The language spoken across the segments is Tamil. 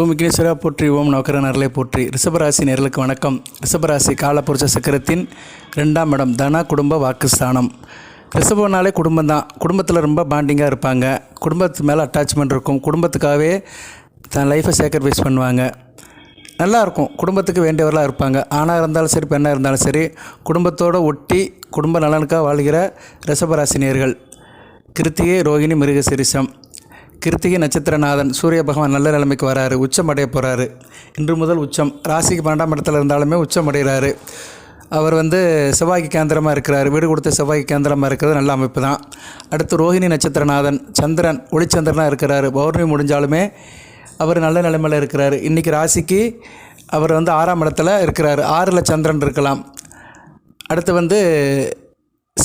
ஓம் விக்னேஸ்வரா போற்றி ஓம் நவக்கர நரலை போற்றி. ரிஷபராசி நேர்களுக்கு வணக்கம். ரிஷபராசி காலப்புருஷ சக்கரத்தின் ரெண்டாம் இடம் தனா குடும்ப வாக்குஸ்தானம். ரிஷபனாலே குடும்பம் தான் குடும்பத்தில் ரொம்ப பாண்டிங்காக இருப்பாங்க. குடும்பத்து மேலே அட்டாச்மெண்ட் இருக்கும். குடும்பத்துக்காகவே தன் லைஃப்பை சேக்ரிஃபைஸ் பண்ணுவாங்க. நல்லா இருக்கும். குடும்பத்துக்கு வேண்டியவர்களாக இருப்பாங்க. ஆணாக இருந்தாலும் சரி பெண்ணாக இருந்தாலும் சரி குடும்பத்தோடு ஒட்டி குடும்ப நலனுக்காக வாழ்கிற ரிஷபராசினியர்கள் கிருத்திகை ரோகிணி மிருகசிரிசம் கிருத்திகை நட்சத்திரநாதன் சூரிய பகவான் நல்ல நிலைமைக்கு வராரு உச்சம் அடைய போகிறாரு இன்று முதல் உச்சம். ராசிக்கு பன்னெண்டாம் இடத்துல இருந்தாலுமே உச்சம் அடைகிறாரு. அவர் வந்து செவ்வாய்க்கு கேந்திரமாக இருக்கிறார். வீடு கொடுத்த செவ்வாய்க்கு கேந்திரமாக இருக்கிறது நல்ல அமைப்பு தான் அடுத்து ரோஹிணி நட்சத்திரநாதன் சந்திரன் ஒளிச்சந்திரனாக இருக்கிறார். பௌர்ணமி முடிஞ்சாலுமே அவர் நல்ல நிலைமையில் இருக்கிறார். இன்றைக்கி ராசிக்கு அவர் வந்து ஆறாம் இடத்துல இருக்கிறார். ஆறில் சந்திரன் இருக்கலாம். அடுத்து வந்து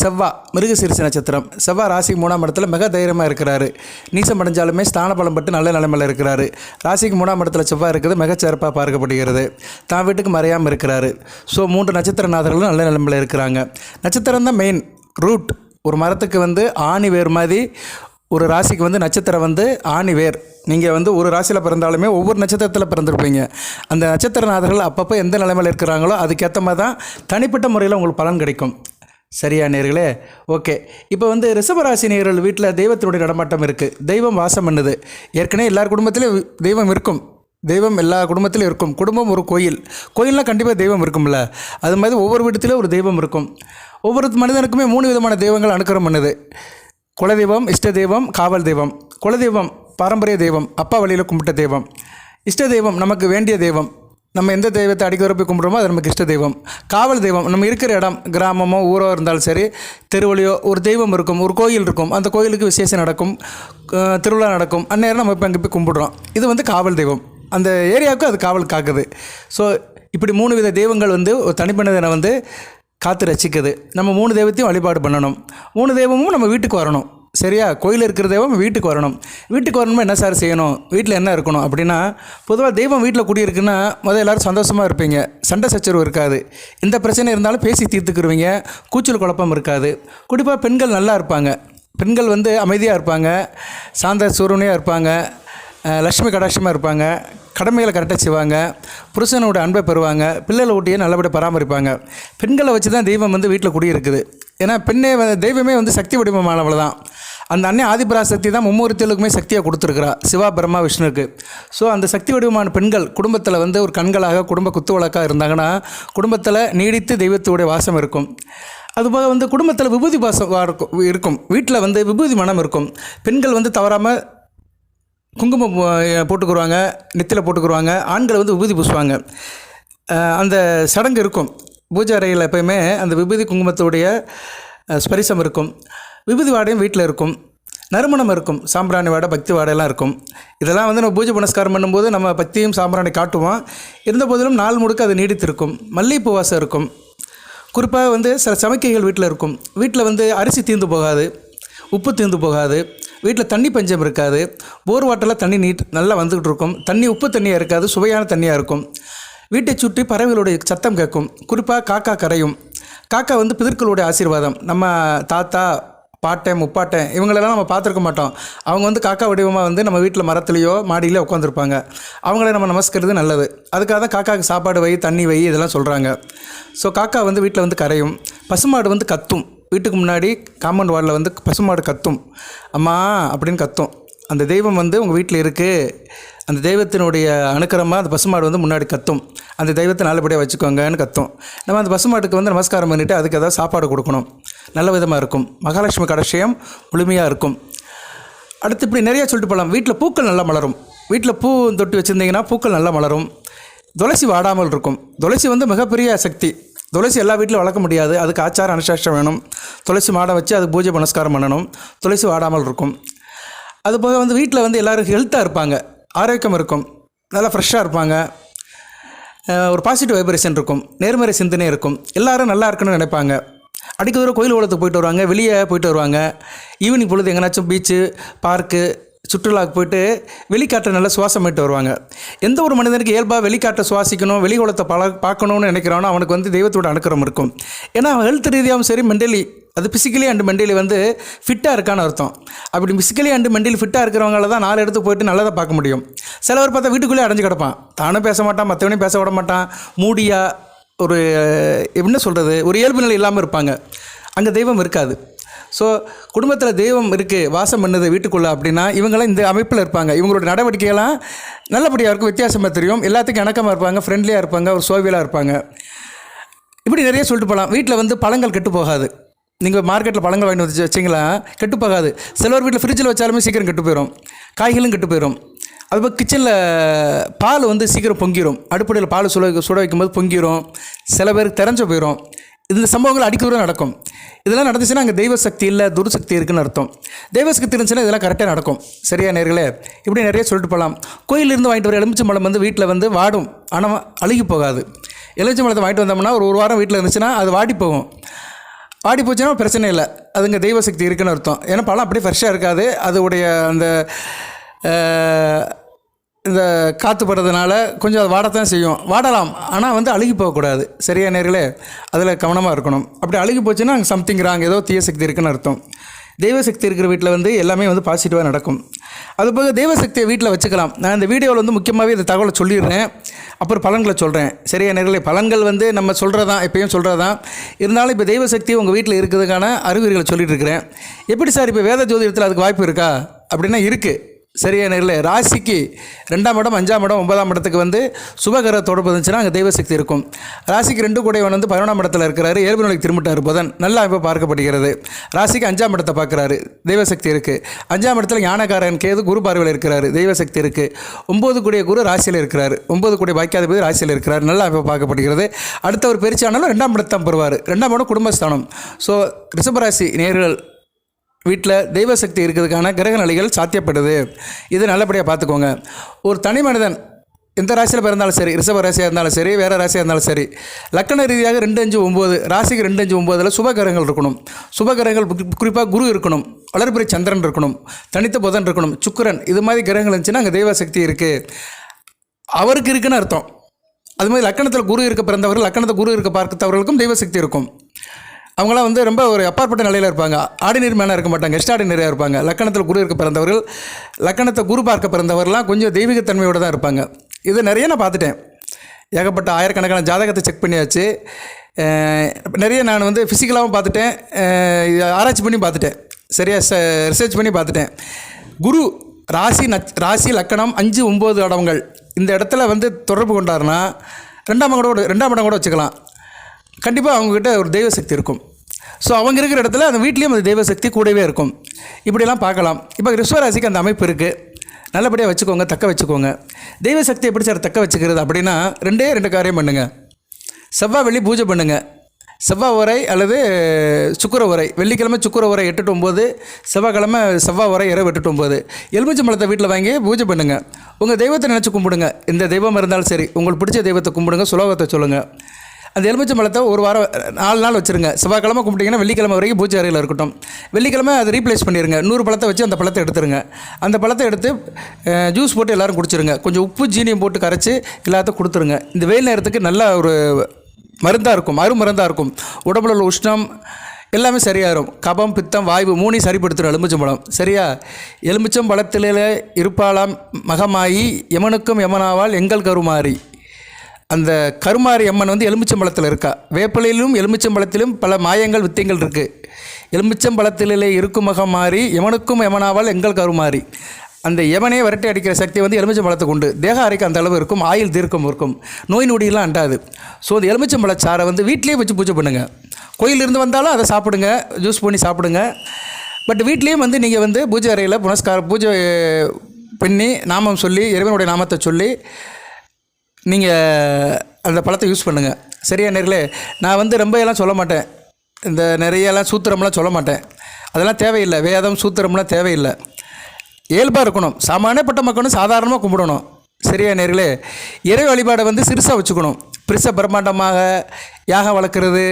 செவ்வா மிருகசீரிச நட்சத்திரம். செவ்வா ராசிக்கு மூணாம் இடத்துல மிக தைரியமாக இருக்கிறாரு. நீசம் அடைஞ்சாலுமே ஸ்தான பலம் பட்டு நல்ல நிலைமையில் இருக்கிறாரு. ராசிக்கு மூணாம் இடத்துல செவ்வாய் இருக்குது மிகச்சிறப்பாக பார்க்கப்படுகிறது. தான் வீட்டுக்கு மறையாமல் இருக்கிறாரு. ஸோ மூன்று நட்சத்திரநாதர்களும் நல்ல நிலைமையில் இருக்கிறாங்க. நட்சத்திரம் தான் மெயின் ரூட் ஒரு மரத்துக்கு வந்து ஆணி வேர் மாதிரி ஒரு ராசிக்கு வந்து நட்சத்திரம் வந்து ஆணி வேர். நீங்கள் வந்து ஒரு ராசியில் பிறந்தாலுமே ஒவ்வொரு நட்சத்திரத்தில் பிறந்திருப்பீங்க. அந்த நட்சத்திரநாதர்கள் அப்பப்போ எந்த நிலைமையில் இருக்கிறாங்களோ அதுக்கேற்ற மாதிரி தான் தனிப்பட்ட முறையில் உங்களுக்கு பலன் கிடைக்கும். சரியா நேர்களே? ஓகே. இப்போ வந்து ரிஷபராசி நேர்கள் வீட்டில் தெய்வத்தினுடைய நடமாட்டம் இருக்குது தெய்வம் வாசம் பண்ணுது. ஏற்கனவே எல்லார் குடும்பத்திலையும் தெய்வம் இருக்கும். தெய்வம் எல்லா குடும்பத்திலும் இருக்கும். குடும்பம் ஒரு கோயில். கோயில்னால் கண்டிப்பாக தெய்வம் இருக்கும்ல. அது மாதிரி ஒவ்வொரு வீட்டுலேயும் ஒரு தெய்வம் இருக்கும். ஒவ்வொரு மனிதனுக்குமே மூணு விதமான தெய்வங்கள் அனுக்கிறம் பண்ணுது. குலதெய்வம் இஷ்ட தெய்வம் காவல் தெய்வம். குலதெய்வம் பாரம்பரிய தெய்வம் அப்பா வழியில் கும்பிட்ட தெய்வம். இஷ்ட தெய்வம் நமக்கு வேண்டிய தெய்வம். நம்ம எந்த தெய்வத்தை அடிக்க போய் கும்பிட்றோமோ அது நமக்கு இஷ்ட தெய்வம். காவல் தெய்வம். நம்ம இருக்கிற இடம் கிராமமோ ஊரோ இருந்தாலும் சரி தெருவழியோ ஒரு தெய்வம் இருக்கும் ஒரு கோயில் இருக்கும். அந்த கோயிலுக்கு விசேஷம் நடக்கும் திருவிழா நடக்கும். அந்நேரம் நம்ம இப்போ அங்கே போய் கும்பிடுறோம். இது வந்து காவல் தெய்வம். அந்த ஏரியாவுக்கு அது காவல் காக்குது. ஸோ இப்படி மூணு வித தெய்வங்கள் வந்து ஒரு தனிப்பட்டதனை வந்து காத்து ரசிக்குது. நம்ம மூணு தெய்வத்தையும் வழிபாடு பண்ணணும். மூணு தெய்வமும் நம்ம வீட்டுக்கு வரணும். சரியா? கோயில் இருக்கிற தெய்வம் வீட்டுக்கு வரணும். வீட்டுக்கு வரணுமா என்ன சார் செய்யணும்? வீட்டில் என்ன இருக்கணும்? அப்படின்னா பொதுவாக தெய்வம் வீட்டில் குடியிருக்குன்னா முதல்ல எல்லோரும் சந்தோஷமாக இருப்பீங்க. சண்டை சச்சரவு இருக்காது. இந்த பிரச்சனை இருந்தாலும் பேசி தீர்த்துக்குருவீங்க. கூச்சல் குழப்பம் இருக்காது. குறிப்பாக பெண்கள் நல்லா இருப்பாங்க. பெண்கள் வந்து அமைதியாக இருப்பாங்க. சாந்த சூரனையாக இருப்பாங்க. லக்ஷ்மி லட்சுமி கடாட்சமாக இருப்பாங்க. கடமைகளை கரெக்டாக செய்வாங்க. புருஷனோட அன்பை பெறுவாங்க. பிள்ளைகளை ஊட்டியே நல்லபடியாக பராமரிப்பாங்க. பெண்களை வச்சு தான் தெய்வம் வந்து வீட்டில் குடியிருக்குது. ஏன்னா பெண்ணே தெய்வமே வந்து சக்தி வடிவமானவள் தான். அந்த அன்னை ஆதிபராசக்தி தான் மும்மூர்த்திகளுக்குமே சக்தியாக கொடுத்துருக்குறா சிவா பிரம்மா விஷ்ணுக்கு. ஸோ அந்த சக்தி வடிவமான பெண்கள் குடும்பத்தில் வந்து ஒரு கண்களாக குடும்ப குத்து வழக்காக இருந்தாங்கன்னா குடும்பத்தில் நீடித்து தெய்வத்துடைய வாசம் இருக்கும். அதுபோக வந்து குடும்பத்தில் விபூதி வாசம் இருக்கும் இருக்கும். வீட்டில் வந்து விபூதி மனம் இருக்கும். பெண்கள் வந்து தவறாமல் குங்குமம் போ- போட்டுக்குருவாங்க நெத்தியில் போட்டுக்குருவாங்க ஆண்கள் வந்து விபூதி பூசுவாங்க. அந்த சடங்கு இருக்கும். பூஜை அறையில் எப்பயுமே அந்த விபூதி குங்குமத்துடைய ஸ்பரிசம் இருக்கும். விபூதி வாடையும் வீட்டில் இருக்கும். நறுமணம் இருக்கும். சாம்பிராணி வாடை பக்தி வாடையெல்லாம் இருக்கும். இதெல்லாம் வந்து நம்ம பூஜை புனஸ்காரம் பண்ணும்போது நம்ம பக்தியும் சாம்பிராணி காட்டுவோம். இருந்த போதிலும் நாள் முழுக்க அது நீடித்திருக்கும். மல்லிகைப்பூ வாசம் இருக்கும். குறிப்பாக வந்து சில சமைக்கைகள் வீட்டில் இருக்கும். வீட்டில் வந்து அரிசி தீர்ந்து போகாது உப்பு தீர்ந்து போகாது வீட்டில் தண்ணி பஞ்சம் இருக்காது போர் வாட்டரில் தண்ணி நீட் நல்லா வந்துக்கிட்டு இருக்கும். தண்ணி உப்பு தண்ணியாக இருக்காது சுவையான தண்ணியாக இருக்கும். வீட்டை சுற்றி பறவைகளுடைய சத்தம் கேட்கும். குறிப்பாக காக்கா கரையும். காக்கா வந்து பிதர்களுடைய ஆசீர்வாதம். நம்ம தாத்தா பாட்டை முப்பாட்டேன் இவங்களெல்லாம் நம்ம பார்த்துருக்க மாட்டோம். அவங்க வந்து காக்கா வடிவமாக வந்து நம்ம வீட்டில் மரத்துலேயோ மாடியிலையோ உட்காந்துருப்பாங்க. அவங்கள நம்ம நமஸ்கிறது நல்லது. அதுக்காக தான் காக்காவுக்கு சாப்பாடு வை தண்ணி வை இதெல்லாம் சொல்கிறாங்க ஸோ காக்கா வந்து வீட்டில் வந்து கரையும். பசுமாடு வந்து கத்தும். வீட்டுக்கு முன்னாடி காம்பவுண்ட் வார்டில் வந்து பசுமாடு கத்தும். அம்மா அப்படின்னு கத்தும். அந்த தெய்வம் வந்து உங்கள் வீட்டில் இருக்குது அந்த தெய்வத்தினுடைய அனுக்கிரமாக அந்த பசுமாடு வந்து முன்னாடி கத்தும். அந்த தெய்வத்தை நல்லபடியாக வச்சுக்கோங்கன்னு கத்தும். நம்ம அந்த பசுமாட்டுக்கு வந்து நமஸ்காரம் பண்ணிவிட்டு அதுக்கு ஏதாவது சாப்பாடு கொடுக்கணும். நல்ல விதமாக இருக்கும். மகாலட்சுமி கடாட்சியம் முழுமையாக இருக்கும். அடுத்து இப்படி நிறையா சொல்லிட்டு போகலாம் வீட்டில் பூக்கள் நல்லா மலரும். வீட்டில் பூ தொட்டி வச்சுருந்தீங்கன்னா பூக்கள் நல்லா மலரும். துளசி வாடாமல் இருக்கும். துளசி வந்து மிகப்பெரிய சக்தி. துளசி எல்லா வீட்டிலும் வளர்க்க முடியாது. அதுக்கு ஆச்சார அனுசாஷ்டம் வேணும். துளசி மாடை வச்சு அதுக்கு பூஜை புனஸ்காரம் பண்ணணும். துளசி வாடாமல் இருக்கும். அதுபோக வந்து வீட்டில் வந்து எல்லோரும் ஹெல்த்தாக இருப்பாங்க. ஆரோக்கியம் இருக்கும். நல்லா ஃப்ரெஷ்ஷாக இருப்பாங்க. ஒரு பாசிட்டிவ் வைப்ரேஷன் இருக்கும். நேர்மறை சிந்தனை இருக்கும். எல்லாரும் நல்லா இருக்கணும்னு நினைப்பாங்க. அடிக்க தூரம் கோயில் குளத்துக்கு போயிட்டு வருவாங்க வெளியே போயிட்டு வருவாங்க. ஈவினிங் பொழுது எங்கேனாச்சும் பீச்சு பார்க்கு சுற்றுலாவுக்கு போயிட்டு வெளிக்காற்றை நல்லா சுவாசம் பண்ணிட்டு வருவாங்க. எந்த ஒரு மனிதனுக்கு இயல்பாக வெளிக்காற்றை சுவாசிக்கணும் வெளிக்குளத்தை பல பார்க்கணும்னு நினைக்கிறானோ அவனுக்கு வந்து தெய்வத்தோட அனுக்கிரம் இருக்கும். ஏன்னா அவன் ஹெல்த் ரீதியாகவும் சரி மென்டலி அது பிசிக்கலி அண்ட் மென்டலி வந்து ஃபிட்டாக இருக்கான்னு அர்த்தம். அப்படி பிசிக்கலி அண்டு மென்டலி ஃபிட்டாக இருக்கிறவங்கள தான் நாலு இடத்துக்கு போயிட்டு நல்லதாக பார்க்க முடியும். சிலவர் பார்த்தா வீட்டுக்குள்ளேயே அடைஞ்சு கிடப்பான். தானும் பேச மாட்டான் மற்றவனையும் பேச விட மாட்டான். மூடியாக ஒரு என்ன சொல்கிறது ஒரு இயல்பு நிலை இல்லாமல் இருப்பாங்க. அங்கே தெய்வம் இருக்காது. ஸோ குடும்பத்தில் தெய்வம் இருக்குது வாசம் பண்ணுது வீட்டுக்குள்ளே அப்படின்னா இவங்களாம் இந்த அமைப்பில் இருப்பாங்க. இவங்களோட நடவடிக்கைகள்லாம் நல்லபடியாக இருக்கும் வித்தியாசமாக தெரியும். எல்லாத்துக்கும் இணக்கமாக இருப்பாங்க ஃப்ரெண்ட்லியாக இருப்பாங்க ஒரு சோவியலாக இருப்பாங்க. இப்படி நிறைய சொல்லிட்டு போகலாம் வீட்டில் வந்து பழங்கள் கெட்டு போகாது. நீங்கள் மார்க்கெட்டில் பழங்கள் வாங்கிட்டு வச்சு வச்சிங்களா கெட்டு போகாது. சிலர் வீட்டில் ஃப்ரிட்ஜில் வச்சாலுமே சீக்கிரம் கெட்டு போயிடும் காய்களும் கெட்டு போயிடும் அப்போ கிச்சனில் பால் வந்து சீக்கிரம் பொங்கிடும் அடுப்படையில் பால் சுட சுட வைக்கும்போது பொங்கிடும் சில பேருக்கு தெரிஞ்சு போயிடும் இந்த சம்பவங்கள் அடிக்கடி நடக்கும். இதெல்லாம் நடந்துச்சுன்னா அங்கே தெய்வ சக்தி இல்லை துர்சக்தி இருக்குன்னு அர்த்தம். தெய்வ சக்தி இருந்துச்சுன்னா இதெல்லாம் கரெக்டாக நடக்கும். சரியா நேர்களே? இப்படி நிறைய சொல்லிட்டு போகலாம் கோயிலிருந்து வாங்கிட்டு வர எலுமிச்சை பழம் வந்து வீட்டில் வந்து வாடும். ஆனால் அழுகி போகாது. எலுமிச்சை பழத்தை வாங்கிட்டு வந்தோம்னா ஒரு ஒரு வாரம் வீட்டில் இருந்துச்சுன்னா அது வாடி போகும். வாடி போச்சுன்னா பிரச்சனை இல்லை. அதுங்க தெய்வ சக்தி இருக்குன்னு அர்த்தம். ஏன்னா பழம் அப்படியே ஃப்ரெஷ்ஷாக இருக்காது. அதோடைய அந்த இந்த காற்று படுறதுனால கொஞ்சம் அது வாடத்தான் செய்யும். வாடலாம். ஆனால் வந்து அழுகி போகக்கூடாது. சரியா நேர்களே? அதில் கவனமாக இருக்கணும். அப்படி அழுகி போச்சுன்னா அங்கே சம்திங் ராங் ஏதோ தீய சக்தி இருக்குன்னு அர்த்தம். தெய்வ சக்தி இருக்கிற வீட்டில் வந்து எல்லாமே வந்து பாசிட்டிவாக நடக்கும். அதுபோக தெய்வ சக்தியை வீட்டில் வச்சுக்கலாம். நான் இந்த வீடியோவில் வந்து முக்கியமாகவே இந்த தகவலை சொல்லிடுறேன். அப்புறம் பலன்களை சொல்கிறேன் சரியா நேர்களே? பலன்கள் வந்து நம்ம சொல்கிறதான் எப்பயும் சொல்கிறதான் இருந்தாலும் இப்போ தெய்வ சக்தி உங்கள் வீட்டில் இருக்கிறதுக்கான அறிகுறிகளை சொல்லிட்டு இருக்கிறேன். எப்படி சார் இப்போ வேத ஜோதிடத்தில் அதுக்கு வாய்ப்பு இருக்கா? அப்படின்னா இருக்குது சரியா நேரில் ராசிக்கு ரெண்டாம் இடம் அஞ்சாம் இடம் ஒன்பதாம் இடத்துக்கு வந்து சுபகர தொடர்பு இருந்துச்சுன்னா அங்கே தெய்வசக்தி இருக்கும். ராசிக்கு ரெண்டு கூடையவன் வந்து பதினொன்றாம் இடத்துல இருக்கிறாரு. ஏழு நிலைக்கு திரும்பிட்டார் புதன். நல்லா இப்போ பார்க்கப்படுகிறது. ராசிக்கு அஞ்சாம் இடத்தை பார்க்குறாரு. தெய்வ சக்தி இருக்குது அஞ்சாம் இடத்துல ஞானக்காரன் கேது குரு பார்வையில் இருக்கிறாரு. தெய்வ சக்தி இருக்குது ஒம்பது கூடிய குரு ராசியில் இருக்கிறார். ஒம்பது கூடிய பாக்கியாதிபதி ராசியில் இருக்கிறார். நல்லா இப்போ பார்க்கப்படுகிறது. அடுத்த ஒரு பெருச்சானாலும் ரெண்டாம் இடத்தான் பெறுவார். ரெண்டாம் இடம் குடும்பஸ்தானம். ஸோ ரிஷபராசி நேர்கள் வீட்டில் தெய்வ சக்தி இருக்கிறதுக்கான கிரக நிலைகள் சாத்தியப்படுது. இது நல்லபடியாக பார்த்துக்கோங்க. ஒரு தனி மனிதன் எந்த ராசியில் பிறந்தாலும் சரி ரிஷப ராசியாக இருந்தாலும் சரி வேறு ராசியாக இருந்தாலும் சரி லக்கண ரீதியாக ரெண்டு அஞ்சு ஒம்பது ராசிக்கு ரெண்டு அஞ்சு ஒம்போதில் சுபகிரகங்கள் இருக்கணும். சுபகிரகங்கள் குறிப்பாக குரு இருக்கணும் வளர்பிறை சந்திரன் இருக்கணும் தனித்த புதன் இருக்கணும் சுக்கிரன் இது மாதிரி கிரகங்கள் இருந்துச்சுன்னா அங்கே தெய்வ சக்தி இருக்குது அவருக்கு இருக்குன்னு அர்த்தம். அது மாதிரி லக்கணத்தில் குரு இருக்க பிறந்தவர்கள் லக்கணத்தில் குரு இருக்க பார்த்தவர்களுக்கும் தெய்வ சக்தி இருக்கும். அவங்களாம் வந்து ரொம்ப ஒரு அப்பாற்பட்ட நிலையில் இருப்பாங்க. ஆர்டினரி மேனாக இருக்க மாட்டாங்க. எக்ஸ்ட்ராடினரியாக இருப்பாங்க. லக்கணத்தில் குரு இருக்க பிறந்தவர்கள் லக்கணத்தை குரு பார்க்க பிறந்தவர்கள்லாம் கொஞ்சம் தெய்வீகத்தன்மையோடு தான் இருப்பாங்க. இது நிறைய நான் பார்த்துட்டேன். ஏகப்பட்ட ஆயிரக்கணக்கான ஜாதகத்தை செக் பண்ணியாச்சு. நிறைய நான் வந்து ஃபிசிக்கலாகவும் பார்த்துட்டேன். ஆராய்ச்சி பண்ணி பார்த்துட்டேன். சரியாக ரிசர்ச் பண்ணி பார்த்துட்டேன். குரு ராசி நச் ராசி லக்கணம் அஞ்சு ஒம்பது இடங்கள் இந்த இடத்துல வந்து தொடர்பு கொண்டாருன்னா ரெண்டாம் இடம் கூட ரெண்டாம் இடம் கூட வச்சுக்கலாம். கண்டிப்பாக அவங்கக்கிட்ட ஒரு தெய்வ சக்தி இருக்கும். ஸோ அவங்க இருக்கிற இடத்துல அந்த வீட்லேயும் அந்த தெய்வ சக்தி கூடவே இருக்கும். இப்படியெல்லாம் பார்க்கலாம். இப்போ ரிஸ்வராசிக்கு அந்த அமைப்பு இருக்குது நல்லபடியாக வச்சுக்கோங்க தக்க வச்சுக்கோங்க. தெய்வ சக்தி எப்படி சார் தக்க வச்சுக்கிறது? அப்படின்னா ரெண்டே ரெண்டு காரியம் பண்ணுங்கள் செவ்வாய் வெள்ளி பூஜை பண்ணுங்கள் செவ்வாய் உரை அல்லது சுக்கர உரை. வெள்ளிக்கிழமை சுக்கர உரை எட்டுட்டு to ஒம்பது செவ்வாய்க்கிழமை செவ்வாய் உரை இரவு எட்டுட்டு to ஒம்பது எலுமிச்சை பழத்தை வீட்டில் வாங்கி பூஜை பண்ணுங்கள் உங்கள் தெய்வத்தை நினச்சி கும்பிடுங்க. இந்த தெய்வம் இருந்தாலும் சரி உங்களுக்கு பிடிச்ச தெய்வத்தை கும்பிடுங்க சுலோகத்தை சொல்லுங்கள் அந்த எலுமிச்சை பழத்தை ஒரு வாரம் நாலு நாள் வச்சுருங்க. செவ்வாய்க்கிழமை கும்பிட்டீங்கன்னா வெள்ளிக்கிழமை வரைக்கும் பூஜை அறையில் இருக்கட்டும். வெள்ளிக்கிழமை அதை ரீப்ளேஸ் பண்ணிடுங்க நூறு பழத்தை வச்சு அந்த பழத்தை எடுத்துருங்க. அந்த பழத்தை எடுத்து ஜூஸ் போட்டு எல்லோரும் குடிச்சிருங்க. கொஞ்சம் உப்பு ஜீனியும் போட்டு கரைச்சி எல்லாத்தையும் கொடுத்துருங்க. இந்த வெயில் நேரத்துக்கு நல்ல ஒரு மருந்தாக இருக்கும். அருமருந்தாக இருக்கும். உடம்புல உள்ள உஷ்ணம் எல்லாமே சரியாயிரும். கபம் பித்தம் வாய்வு மூணையும் சரிப்படுத்துகிற எலுமிச்சம்பழம் சரியா? எலுமிச்சம் பழத்திலே இருப்பாளாம் மகமாயி யமனுக்கும் யமனாவால் எங்கள் கருமாறி. அந்த கருமாரி அம்மன் வந்து எலுமிச்சம்பழத்தில் இருக்கா. வேப்பிலையிலும் எலுமிச்சம்பழத்திலும் பல மாயங்கள் வித்தியங்கள் இருக்குது எலுமிச்சம்பழத்திலே இருக்கும் மகம் மாறி எவனுக்கும் எமனாவால் எங்கள் கருமாறி அந்த எவனே விரட்டி அடிக்கிற சக்தி வந்து எலுமிச்சம்பழத்துக்கு உண்டு. தேக அரைக்கு அந்த அளவு இருக்கும் ஆயில் தீர்க்கம் இருக்கும். நோய் நொடியெல்லாம் அண்டாது. ஸோ அந்த எலுமிச்சம்பழச்சாரை வந்து வீட்டிலேயே வச்சு பூஜை பண்ணுங்கள் கோயிலிருந்து வந்தாலும் அதை சாப்பிடுங்க ஜூஸ் பண்ணி சாப்பிடுங்க. பட் வீட்லேயும் வந்து நீங்கள் வந்து பூஜை அறையில் புனஸ்கார பூஜை பண்ணி நாமம் சொல்லி இறைவனுடைய நாமத்தை சொல்லி நீங்கள் அந்த பழத்தை யூஸ் பண்ணுங்கள் சரியா நேர்களே? நான் வந்து ரொம்ப எல்லாம் சொல்ல மாட்டேன். இந்த நிறையெல்லாம் சூத்திரம்லாம் சொல்ல மாட்டேன். அதெல்லாம் தேவையில்லை. வேதம் சூத்திரம்லாம் தேவையில்லை. இயல்பாக இருக்கணும். சாமானியப்பட்ட மக்களும் சாதாரணமாக கும்பிடணும். சரியா நேர்களே? இறை வழிபாடை வந்து சிறுசாக வச்சுக்கணும். பெருசாக பிரம்மாண்டமாக யாகம் வளர்க்குறது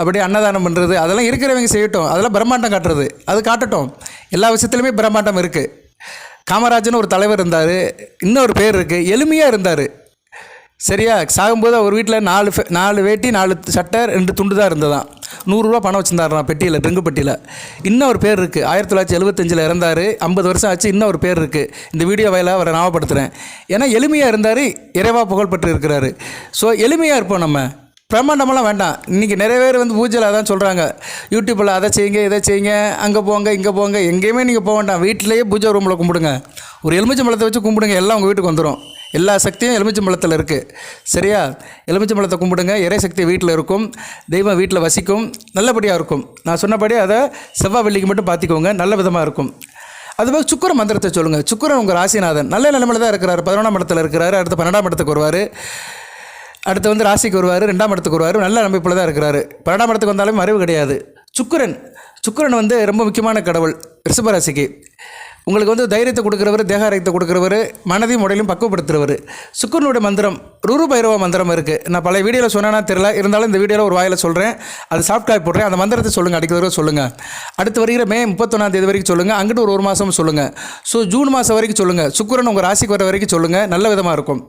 அப்படியே அன்னதானம் பண்ணுறது அதெல்லாம் இருக்கிறவங்க செய்யட்டும். அதெல்லாம் பிரம்மாண்டம் காட்டுறது. அது காட்டட்டும். எல்லா விஷயத்துலையுமே பிரம்மாண்டம் இருக்குது காமராஜன் ஒரு தலைவர் இருந்தார். இன்னொரு பேர் இருக்குது எளிமையாக இருந்தார். சரியா? சாகும்போது அவர் வீட்டில் நாலு ஃபே- நாலு வேட்டி நாலு சட்டை ரெண்டு துண்டு தான் இருந்ததாம் நூறுரூவா பணம் வச்சுருந்தாராம் பெட்டியில் ட்ரிங்கு பெட்டியில். இன்னும் ஒரு பேர் இருக்குது ஆயிரத்தி தொள்ளாயிரத்தி எழுபத்தஞ்சில் இறந்தார். ஐம்பது வருஷம் ஆச்சு இன்னும் ஒரு பேர் இருக்குது இந்த வீடியோ வாயிலாக அவரை ஞாபகப்படுத்துகிறேன் ஏன்னா எளிமையாக இருந்தார் இறைவா புகழ்பெற்று இருக்கிறாரு. ஸோ எளிமையாக இருப்போம் நம்ம. பிரம்மாண்டமெல்லாம் வேண்டாம். இன்றைக்கி நிறைய பேர் வந்து பூஜையில் அதான் சொல்கிறாங்க யூடியூப்பில் அதை செய்யுங்க இதை செய்யுங்க அங்கே போங்க இங்கே போங்க. எங்கேயுமே நீங்கள் போக வேண்டாம். வீட்டிலேயே பூஜை ரூமில் கும்பிடுங்க. ஒரு எலுமிச்சம்பழத்தை வச்சு கும்பிடுங்க எல்லாம் உங்கள் வீட்டுக்கு வந்துடும் எல்லா சக்தியும் எலுமிச்சம்பழத்தில் இருக்குது சரியா? எலுமிச்சம்பழத்தை கும்பிடுங்க. இறை சக்தி வீட்டில் இருக்கும். தெய்வம் வீட்டில் வசிக்கும். நல்லபடியாக இருக்கும். நான் சொன்னபடி அதை செவ்வாய் வெள்ளிக்கு மட்டும் பார்த்துக்கோங்க. நல்ல விதமாக இருக்கும். அதுபோல் சுக்கிர மந்திரத்தை சொல்லுங்கள் சுக்கரன் உங்கள் ராசிநாதன். நல்ல நிலைமையில் தான் இருக்கிறார். பதினொன்றாம் இடத்துல இருக்கிறாரு. அடுத்து பன்னெண்டாம் இடத்துக்கு வருவார். அடுத்து வந்து ராசிக்கு வருவார். ரெண்டாம் இடத்துக்கு வருவார். நல்ல அமைப்பில் தான் இருக்கிறாரு. பன்னெண்டாம் இடத்துக்கு வந்தாலும் அறிவு கிடையாது. சுக்கிரன் சுக்கரன் வந்து ரொம்ப முக்கியமான கடவுள் ரிஷபராசிக்கு. உங்களுக்கு வந்து தைரியத்தை கொடுக்குறவர் தேகாரயத்தை கொடுக்குறவர் மனதையும் உடலையும் பக்குவப்படுத்துறவர். சுக்கரனுடைய மந்திரம் ருரு பைரவ மந்திரம் இருக்குது நான் பல வீடியோவில் சொன்னேன்னா தெரியல. இருந்தாலும் இந்த வீடியோவில் ஒரு வாயில் சொல்கிறேன் அது சாஃப்ட்வேர் போடுறேன். அந்த மந்திரத்தை சொல்லுங்கள் அடிக்க தடவை சொல்லுங்கள் அடுத்து வருகிற மே முப்பத்தொன்னாம் தேதி வரைக்கும் சொல்லுங்கள் அங்கிட்டு ஒரு ஒரு மாதம் சொல்லுங்கள் ஸோ ஜூன் மாதம் வரைக்கும் சொல்லுங்கள் சுக்கரன் உங்கள் ராசிக்கு வர வரைக்கும் சொல்லுங்கள் நல்ல விதமாக இருக்கும்.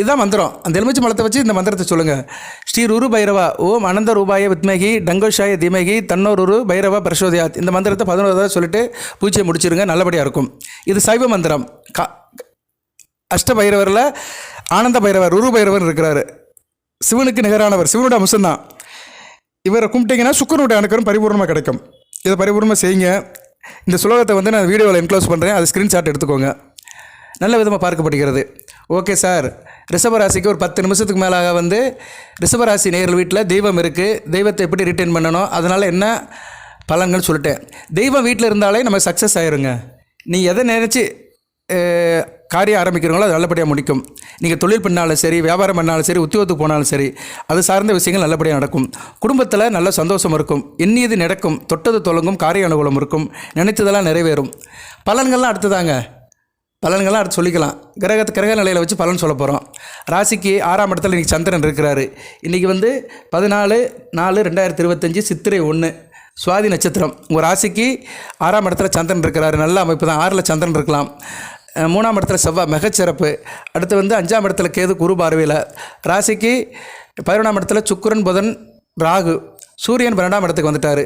இதுதான் மந்திரம். அந்த எலுமிச்சை மலத்தை வச்சு இந்த மந்திரத்தை சொல்லுங்கள் ஸ்ரீ ருரு பைரவா ஓம் அனந்த ரூபாய வித்மகி டங்கோஷாய தீமகி தன்னோரு பைரவா பிரசோதயாத். இந்த மந்திரத்தை பதினோரு சொல்லிட்டு பூஜையை முடிச்சிருங்க நல்லபடியாக இருக்கும். இது சைவ மந்திரம். கா அஷ்ட பைரவரில் ஆனந்த பைரவர் ருரு பைரவர் இருக்கிறாரு. சிவனுக்கு நிகரானவர் சிவனுடைய அம்சம்தான். இவரை கும்பிட்டீங்கன்னா சுக்கரனுடைய அணுக்கரும் பரிபூர்ணமாக கிடைக்கும். இதை பரிபூர்ணமாக செய்யுங்க. இந்த சுலோகத்தை வந்து நான் வீடியோவில் என்க்ளோஸ் பண்ணுறேன் அது ஸ்க்ரீன்ஷாட் எடுத்துக்கோங்க. நல்ல விதமாக பார்க்கப்படுகிறது ஓகே சார் ரிஷபராசிக்கு ஒரு பத்து நிமிஷத்துக்கு மேலாக வந்து ரிஷபராசி நேர்கள் வீட்டில் தெய்வம் இருக்குது தெய்வத்தை எப்படி ரிட்டைன் பண்ணணும்? அதனால் என்ன பலன்கள் சொல்லிட்டேன். தெய்வம் வீட்டில் இருந்தாலே நம்ம சக்ஸஸ் ஆயிருங்க. நீ எதை நினச்சி காரியம் ஆரம்பிக்கிறீங்களோ அது நல்லபடியாக முடிக்கும். நீங்கள் தொழில் பண்ணாலும் சரி வியாபாரம் பண்ணாலும் சரி உத்தியோகத்துக்கு போனாலும் சரி அது சார்ந்த விஷயங்கள் நல்லபடியாக நடக்கும். குடும்பத்தில் நல்ல சந்தோஷம் இருக்கும். எண்ணியது நடக்கும். தொட்டது தொடங்கும் காரிய அனுகூலம் இருக்கும். நினைத்ததெல்லாம் நிறைவேறும். பலன்கள்லாம் அடுத்ததாங்க பலன்கள்லாம் அடுத்து சொல்லிக்கலாம். கிரகத்தை கிரக நிலையில் வச்சு பலன் சொல்ல போகிறோம் ராசிக்கு ஆறாம் இடத்துல இன்றைக்கி சந்திரன் இருக்கிறாரு. இன்றைக்கி வந்து பதினாலு நாலு ரெண்டாயிரத்தி இருபத்தஞ்சி சித்திரை ஒன்று சுவாதி நட்சத்திரம். உங்கள் ராசிக்கு ஆறாம் இடத்துல சந்திரன் இருக்கிறாரு. நல்ல அமைப்பு தான். ஆறில் சந்திரன் இருக்கலாம். மூணாம் இடத்துல செவ்வாய் மிகச்சிறப்பு. அடுத்து வந்து அஞ்சாம் இடத்துல கேது குரு பார்வையில். ராசிக்கு பதினொன்றாம் இடத்துல சுக்கரன் புதன் ராகு. சூரியன் பன்னெண்டாம் இடத்துக்கு வந்துட்டார்.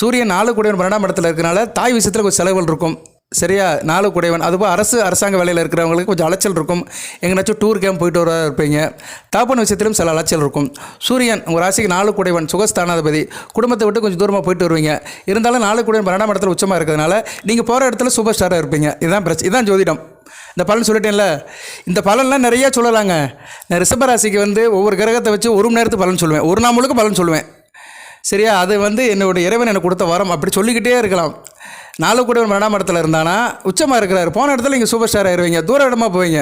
சூரியன் நாலு கூடிய பன்னெண்டாம் இடத்துல இருக்கனால தாய் விஷயத்தில் கொஞ்சம் செலவுகள் இருக்கும். சரியா? நாலு கூடையவன் அதுபோல் அரசு அரசாங்க வேலையில் இருக்கிறவங்களுக்கு கொஞ்சம் அலைச்சல் இருக்கும். எங்கேனாச்சும் டூர் கேம் போயிட்டு வர இருப்பீங்க. தாப்பன விஷயத்திலும் சில அலைச்சல் இருக்கும். சூரியன் உங்கள் ராசிக்கு நாலு கூடையவன் சுகஸ்தானாதிபதி. குடும்பத்தை விட்டு கொஞ்சம் தூரமாக போயிட்டு வருவீங்க. இருந்தாலும் நாலு குடைவன் பன்னெண்டாம் இடத்துல உச்சமாக இருக்கிறதுனால நீங்கள் போகிற இடத்துல சூப்பர் ஸ்டாராக இருப்பீங்க. இதுதான் பிரச்சனை இதுதான் ஜோதிடம். இந்த பலன் சொல்லிட்டேன்ல? இந்த பலன்லாம் நிறையா சொல்லலாங்க. நான் ரிஷபராசிக்கு வந்து ஒவ்வொரு கிரகத்தை வச்சு ஒரு மணி நேரத்துக்கு பலன் சொல்லுவேன். ஒரு நாள் முழுக்க பலன் சொல்லுவேன். சரியா? அது வந்து என்னோடய இறைவன் எனக்கு கொடுத்த வரம். அப்படி சொல்லிக்கிட்டே இருக்கலாம். நாலு கூட ஒரு இடத்துல இருந்தானா? உச்சமாக இருக்கிறாரு. போன இடத்துல நீங்கள் சூப்பர் ஸ்டார் ஆயிடுவீங்க தூர இடமா போவீங்க.